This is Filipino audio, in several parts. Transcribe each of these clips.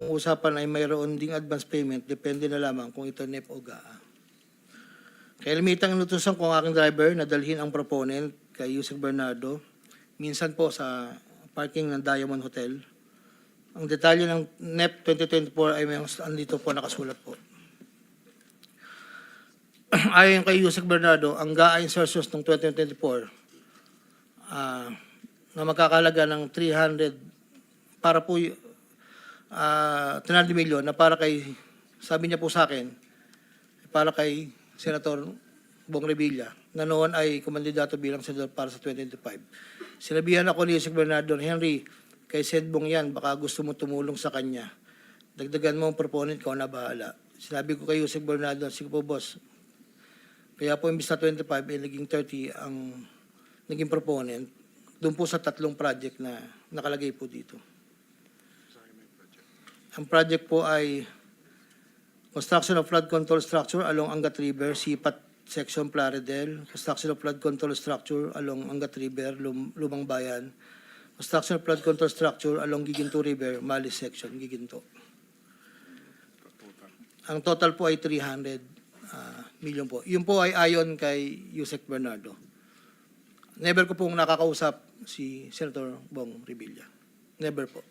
Ang usapan ay mayroon ding advance payment, depende na lamang kung ito NEP o GAA. Kaya limitang inutusan ko ang aking driver na dalhin ang proponent kay Yusek Bernardo, minsan po sa parking ng Diamond Hotel. Ang detalye ng NEP 2024 ay may andito po nakasulat po. Ayon kay Yusek Bernardo, ang GAA insertions ng 2024 ah, na magkakalaga ng 300 para po ah 300 milyon na para kay, sabi niya po sa akin, para kay Senator Bong Revilla, na noon ay kumandidato bilang senador para sa 2025. Sinabihan ako ni Yusek Bernardo, Henry, kay Sed Bong yan, baka gusto mo tumulong sa kanya. Dagdagan mo ang proponent, ko na bahala. Sinabi ko kay Yusek Bernardo, sige po boss, kaya po imbis na 25, eh, naging 30 ang naging proponent doon po sa tatlong project na nakalagay po dito. Ang project po ay construction of flood control structure along Angat River, Sipat Section Plaridel, construction of flood control structure along Angat River, Lum- Lumang Bayan, construction of flood control structure along Giginto River, Mali Section, Giginto. Ang total po ay 300 ah, million po. Yun po ay ayon kay Yusek Bernardo. Never ko pong nakakausap si Senator Bong Revilla. Never po.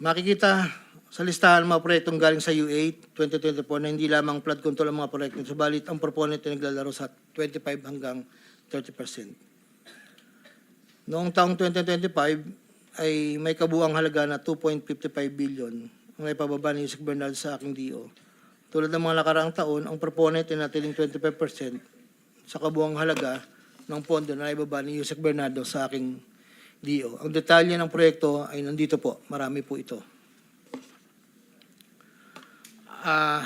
Makikita sa listahan mga proyektong galing sa U8 2024 na hindi lamang flood control ang mga proyekto, subalit ang proponent ay naglalaro sa 25 hanggang 30%. Noong taong 2025 ay may kabuang halaga na 2.55 billion ang naipababa ni Yusek Bernal sa aking DO. Tulad ng mga nakaraang taon, ang proponent ay natiling 25% sa kabuang halaga ng pondo na naibaba ni Yusek Bernardo sa aking DO. Ang detalye ng proyekto ay nandito po. Marami po ito. Ah,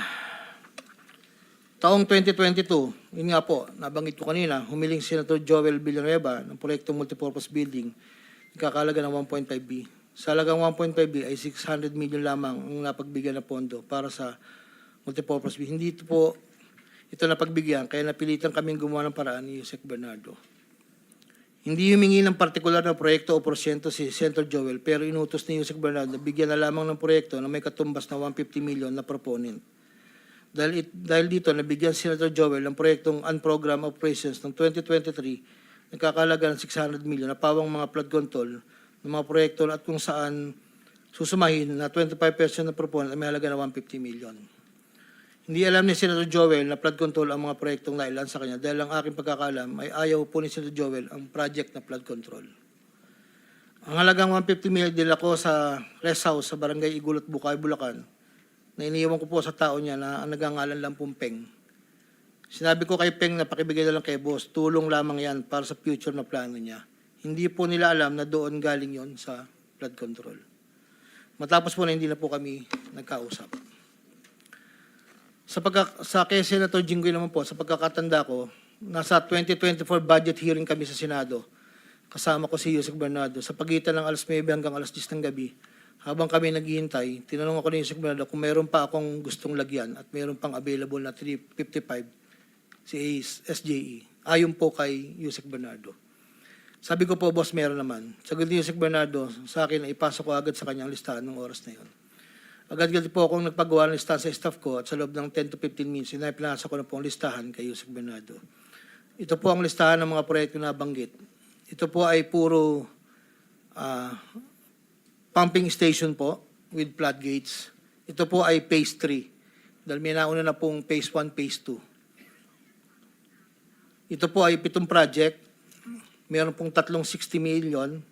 taong 2022, yun nga po, nabanggit ko kanina, humiling si Senator Joel Villanueva ng proyektong multipurpose building, ikakalaga ng 1.5B. Sa halagang 1.5B ay 600 million lamang ang napagbigyan na pondo para sa multipurpose building. Hindi ito po ito napagbigyan, kaya napilitan kaming gumawa ng paraan ni Yusek Bernardo. Hindi humingi ng partikular na proyekto o porsyento si Senator Joel, pero inutos ni Yusek Bernardo na bigyan na lamang ng proyekto na may katumbas na 150 million na proponent. Dahil, it- dahil dito, nabigyan si Senator Joel ng proyektong Unprogram Operations ng 2023 nagkakalaga ng 600 million na pawang mga flood control ng mga proyekto at kung saan susumahin na 25% na proponent ay may halaga na 150 million. Hindi alam ni Senator Joel na flood control ang mga proyektong nailan sa kanya dahil ang aking pagkakalam ay ayaw po ni Senator Joel ang project na flood control. Ang halagang 150 million dila ko sa rest house sa barangay Igulot, Bukay, Bulacan na iniwan ko po sa tao niya na ang nagangalan lang pong Peng. Sinabi ko kay Peng na pakibigay na lang kay boss, tulong lamang yan para sa future na plano niya. Hindi po nila alam na doon galing yon sa flood control. Matapos po na hindi na po kami nagkausap. Sa, pagka, sa kay Senator Jinggoy naman po, sa pagkakatanda ko, nasa 2024 budget hearing kami sa Senado. Kasama ko si Yusek Bernardo. Sa pagitan ng alas 9 hanggang alas 10 ng gabi, habang kami naghihintay, tinanong ako ni Yusek Bernardo kung meron pa akong gustong lagyan at meron pang available na 355 si SJE. Ayon po kay Yusek Bernardo. Sabi ko po, boss, meron naman. Sagot ni Yusek Bernardo sa akin ipasok ko agad sa kanyang listahan ng oras na yon. Agad-agad po akong nagpagawa ng listahan sa staff ko at sa loob ng 10 to 15 minutes, sinayplasa ko na po ang listahan kay Yusek Bernardo. Ito po ang listahan ng mga proyekto na banggit. Ito po ay puro ah, pumping station po with floodgates. Ito po ay phase 3. Dahil may nauna na pong phase 1, phase 2. Ito po ay pitong project. Meron pong tatlong 60 million,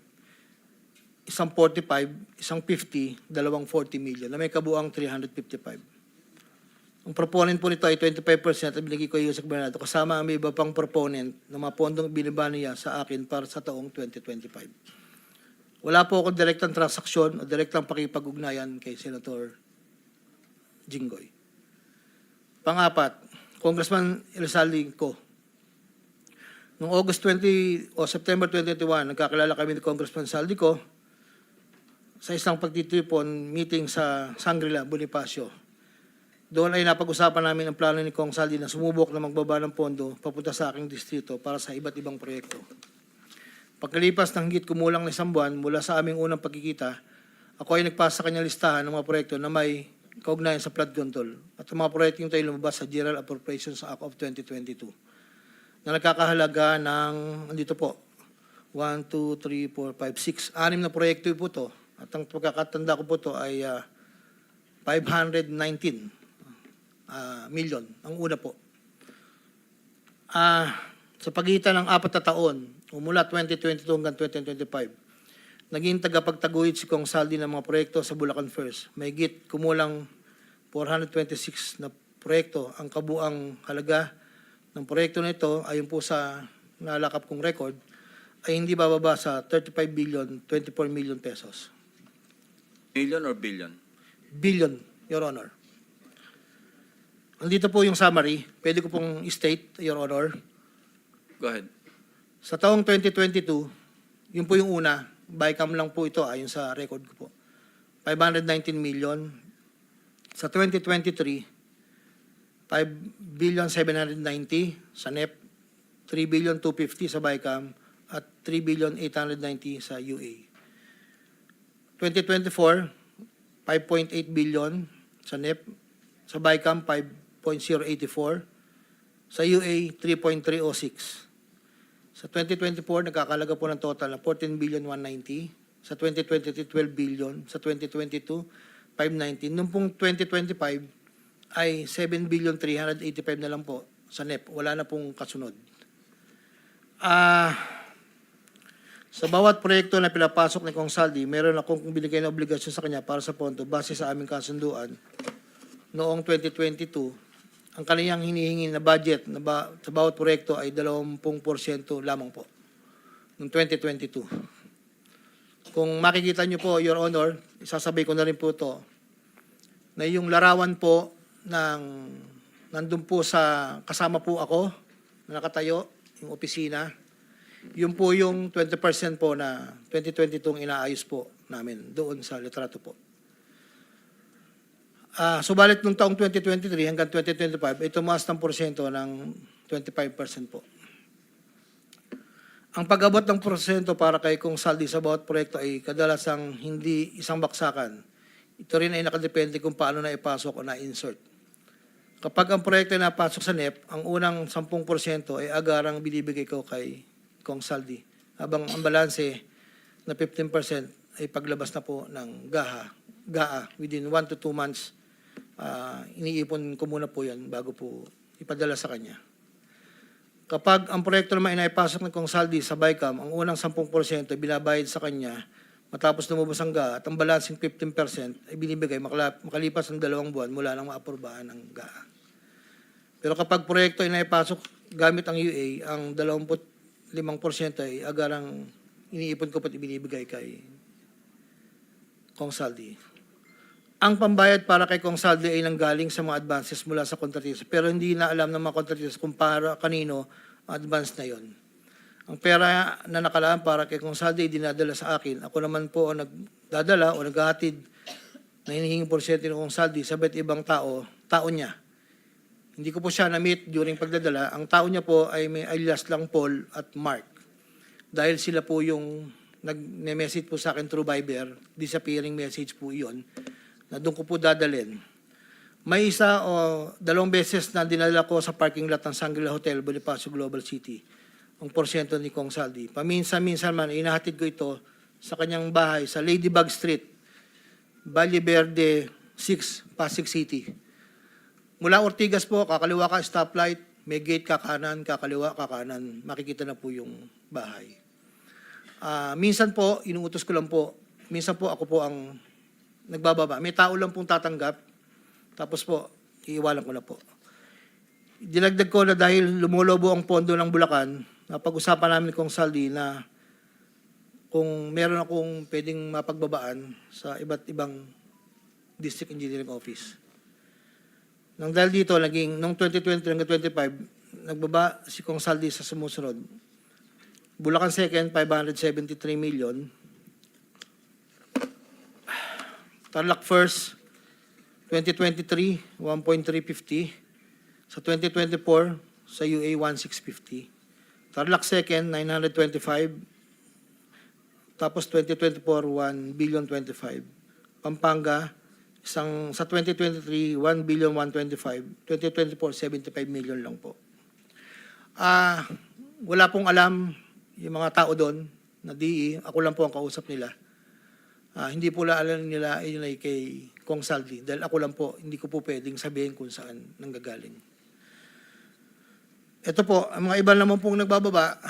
isang 45, isang 50, dalawang 40 million na may kabuang 355. Ang proponent po nito ay 25% at binigay ko yung Yusek Bernardo kasama ang iba pang proponent ng mga pondong binaba niya sa akin para sa taong 2025. Wala po akong direktang transaksyon o direktang pakipag-ugnayan kay Senator Jinggoy. Pangapat, Congressman Elsaldi ko. Noong August 20 o September 2021, nagkakilala kami ni Congressman Saldico sa isang pagtitipon meeting sa Sangrila, Bonifacio. Doon ay napag-usapan namin ang plano ni Kong Saldi na sumubok na magbaba ng pondo papunta sa aking distrito para sa iba't ibang proyekto. Pagkalipas ng higit kumulang na isang buwan mula sa aming unang pagkikita, ako ay nagpasa sa kanyang listahan ng mga proyekto na may kaugnayan sa flood control at ang mga proyekto yung tayo lumabas sa General Appropriations Act of 2022 na nagkakahalaga ng, andito po, 1, 2, 3, 4, 5, 6, anim na proyekto po to. At ang pagkakatanda ko po to ay ah, 519 ah, million, ang una po. Ah, sa pagitan ng apat na taon, mula 2022 hanggang 2025, naging tagapagtaguyod si Kong Saldi ng mga proyekto sa Bulacan First. May git kumulang 426 na proyekto. Ang kabuang halaga ng proyekto na ito, ayon po sa nalakap kong record, ay hindi bababa sa 35 billion 24 million pesos. Million or billion? Billion, Your Honor. Andito po yung summary. Pwede ko pong state, Your Honor. Go ahead. Sa taong 2022, yun po yung una, bycam lang po ito ayon sa record ko po. 519 million. Sa 2023, 5 billion 790 sa NEP, 3 billion 250 sa bycam, at 3 billion 890 sa UA. 2024, 5.8 billion sa NEP, sa bycam 5.084, sa UA 3.306. Sa 2024, nagkakalaga po ng total na 14 billion 190. Sa 2023, 12 billion. Sa 2022, 519. Noong pong 2025 ay 7 billion 385 na lang po sa NEP. Wala na pong kasunod. Ah, sa bawat proyekto na pinapasok ni Kong Saldi, meron akong binigay na obligasyon sa kanya para sa pondo base sa aming kasunduan noong 2022 ang kaniyang hinihingi na budget na ba, sa bawat proyekto ay 20% lamang po noong 2022. Kung makikita niyo po, Your Honor, isasabay ko na rin po to na yung larawan po ng nandun po sa kasama po ako na nakatayo, yung opisina, yun po yung 20% po na 2022 ang inaayos po namin doon sa litrato po. Ah, subalit nung taong 2023 hanggang 2025 ay tumaas ng porsyento ng 25% po. Ang pag-abot ng porsyento para kay kung saldi sa bawat proyekto ay kadalasang hindi isang baksakan. Ito rin ay nakadepende kung paano na ipasok o na-insert. Kapag ang proyekto ay napasok sa NEP, ang unang 10% ay agarang binibigay ko kay Kong Saldi. Habang ang balanse na 15% ay paglabas na po ng GAHA, GAA within 1 to 2 months ah, iniipon ko muna po yan bago po ipadala sa kanya. Kapag ang proyekto naman ay naipasok ng Kongsaldi sa BICAM, ang unang 10% ay binabayad sa kanya matapos lumabas ang GA at ang balancing 15% ay binibigay makalipas ng dalawang buwan mula nang maaprubahan ng GA. Pero kapag proyekto ay naipasok gamit ang UA, ang 25% ay agarang iniipon ko pat ibinibigay kay Kongsaldi. Ang pambayad para kay Kong Saldi ay nanggaling sa mga advances mula sa kontratista pero hindi na alam ng mga kontratista kung para kanino advance na yon. Ang pera na nakalaan para kay Kong Saldi ay dinadala sa akin. Ako naman po ang nagdadala o naghahatid na hinihingi porsyento ng Kong Saldi sa iba't ibang tao, tao niya. Hindi ko po siya na-meet during pagdadala. Ang tao niya po ay may alias lang Paul at Mark. Dahil sila po yung nag-message po sa akin through Viber, disappearing message po iyon na doon ko po dadalhin. May isa o dalawang beses na dinala ko sa parking lot ng Shangri-La Hotel, Bonifacio Global City, ang porsyento ni Kong Saldi. Paminsan-minsan man, inahatid ko ito sa kanyang bahay sa Ladybug Street, Valle Verde 6, Pasig City. Mula Ortigas po, kakaliwa ka stoplight, may gate ka kanan, kakaliwa ka kanan, makikita na po yung bahay. Ah, minsan po, inuutos ko lang po, minsan po ako po ang nagbababa. May tao lang pong tatanggap. Tapos po, iiwalan ko na po. Dinagdag ko na dahil lumulobo ang pondo ng Bulacan, napag-usapan namin kong Saldi na kung meron akong pwedeng mapagbabaan sa iba't ibang district engineering office. Nang dahil dito, naging, noong 2020 hanggang 25, nagbaba si Kong Saldi sa sumusunod. Bulacan second, 573 million. Tarlac First, 2023, 1.350. Sa 2024, sa UA, 1.650. Tarlac Second, 925. Tapos 2024, 1 billion 25. Pampanga, isang sa 2023, 1 billion 125. 2024, 75 million lang po. Ah, wala pong alam yung mga tao doon na DE. Ako lang po ang kausap nila. Ah, hindi po la alam nila yun ay kay Kong Saldi. Dahil ako lang po, hindi ko po pwedeng sabihin kung saan nanggagaling. Ito po, ang mga iba naman pong nagbababa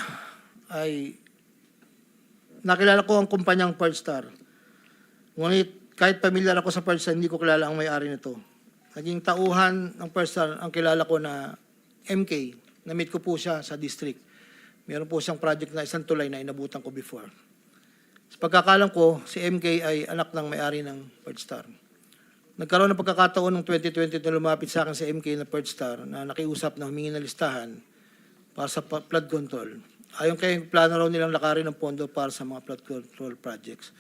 ay nakilala ko ang kumpanyang Pearl Star. Ngunit kahit pamilyar ako sa Star, hindi ko kilala ang may-ari nito. Naging tauhan ng Star ang kilala ko na MK. Na-meet ko po siya sa district. Meron po siyang project na isang tulay na inabutan ko before. Sa pagkakalam ko, si MK ay anak ng may-ari ng Pearl Star. Nagkaroon ng pagkakataon ng 2020 na lumapit sa akin si MK na Pearl Star na nakiusap na humingi ng listahan para sa flood control. Ayon kay plano raw nilang lakarin ng pondo para sa mga flood control projects.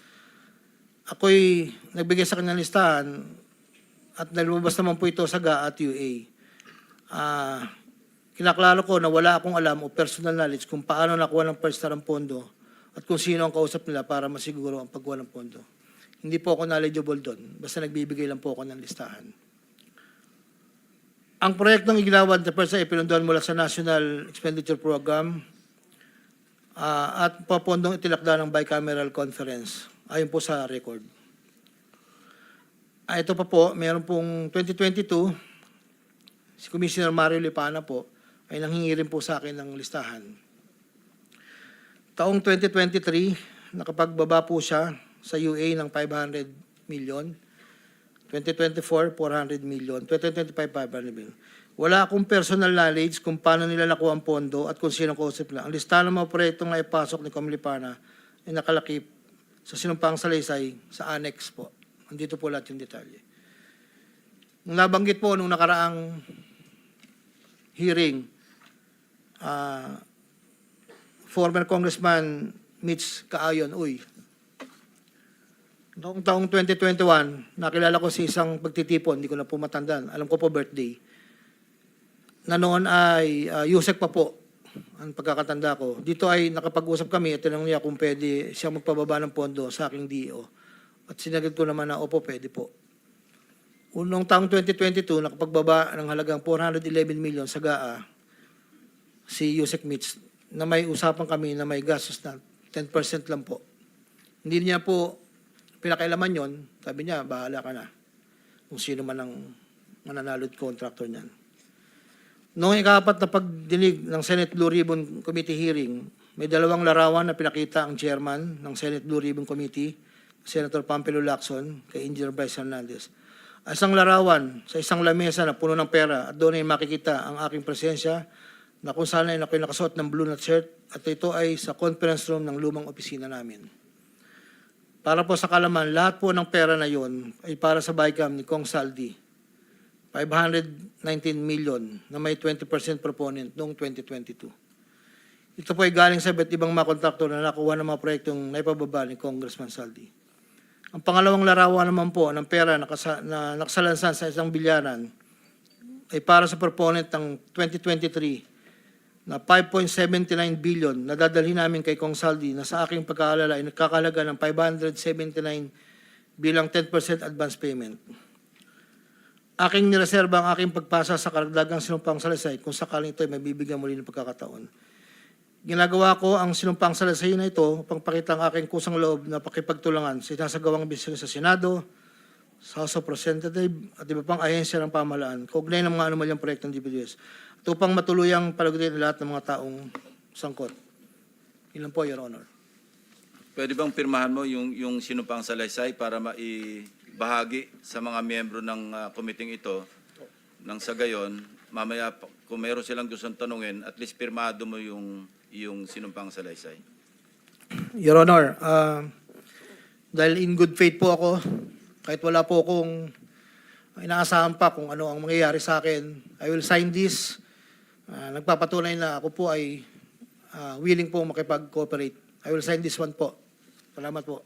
Ako'y nagbigay sa kanya listahan at nalumabas naman po ito sa GA at UA. Ah, kinaklaro ko na wala akong alam o personal knowledge kung paano nakuha ng Pearl Star pondo at kung sino ang kausap nila para masiguro ang pagkuha ng pondo. Hindi po ako knowledgeable doon. Basta nagbibigay lang po ako ng listahan. Ang proyektong igilawad na PERSA ay pinunduan mula sa National Expenditure Program ah, at papondong itilakda ng bicameral conference ayon po sa record. Ah, ito pa po, mayroon pong 2022, si Commissioner Mario Lipana po ay nanghingi rin po sa akin ng listahan. Taong 2023, nakapagbaba po siya sa UA ng 500 million. 2024, 400 million. 2025, 500 million. Wala akong personal knowledge kung paano nila nakuha ang pondo at kung sino kausap nila. Ang listahan ng mga proyektong naipasok ni Comlipana ay nakalakip sa sinumpang salaysay sa annex po. Andito po lahat yung detalye. Nung nabanggit po nung nakaraang hearing, ah, former Congressman Mitch Kaayon, uy, Noong taong 2021, nakilala ko si isang pagtitipon, hindi ko na po matandaan. Alam ko po birthday. Na noon ay uh, Yusek pa po ang pagkakatanda ko. Dito ay nakapag-usap kami at tinanong niya kung pwede siya magpababa ng pondo sa aking DO. At sinagot ko naman na, opo, pwede po. Unong taong 2022, nakapagbaba ng halagang 411 million sa GAA si Yusek Mitch na may usapan kami na may gastos na 10% lang po. Hindi niya po pinakailaman yon, sabi niya, bahala ka na. Kung sino man ang mananalod contractor niyan. Noong ikapat na pagdinig ng Senate Blue Ribbon Committee hearing, may dalawang larawan na pinakita ang chairman ng Senate Blue Ribbon Committee, Senator Pampelo Lacson, kay Engineer Bryce Hernandez. Isang larawan sa isang lamesa na puno ng pera at doon ay makikita ang aking presensya na kung saan ay ako'y nakasuot ng blue na shirt at ito ay sa conference room ng lumang opisina namin. Para po sa kalaman, lahat po ng pera na yon ay para sa BICAM ni Kong Saldi. 519 million na may 20% proponent noong 2022. Ito po ay galing sa iba't ibang mga kontraktor na nakuha ng mga proyektong naipababa ni Congressman Saldi. Ang pangalawang larawan naman po ng pera na, kasa, na nakasalansan sa isang bilyaran ay para sa proponent ng 2023 na 5.79 billion na dadalhin namin kay Kong Saldi na sa aking pagkaalala ay nagkakalaga ng 579 bilang 10% advance payment. Aking nireserba ang aking pagpasa sa karagdagang sinumpang salasay kung sakaling ito ay mabibigyan muli ng pagkakataon. Ginagawa ko ang sinumpang salasay na ito upang pakita ang aking kusang loob na pakipagtulangan sa sinasagawang bisyo sa Senado, sa House of Representatives at iba pang ahensya ng pamahalaan, kaugnay ng mga anumalyang proyekto ng DPWS at upang matuluyang palagutin lahat ng mga taong sangkot. Ilan po, Your Honor. Pwede bang pirmahan mo yung, yung sinumpang salaysay para maibahagi sa mga miyembro ng uh, committee ito nang sa gayon, mamaya kung meron silang gustong tanungin, at least pirmado mo yung, yung sinumpang salaysay. Your Honor, ah, dahil in good faith po ako, kahit wala po akong inaasahan pa kung ano ang mangyayari sa akin, I will sign this. Ah, nagpapatunay na ako po ay ah, willing po makipag-cooperate. I will sign this one po. Salamat po.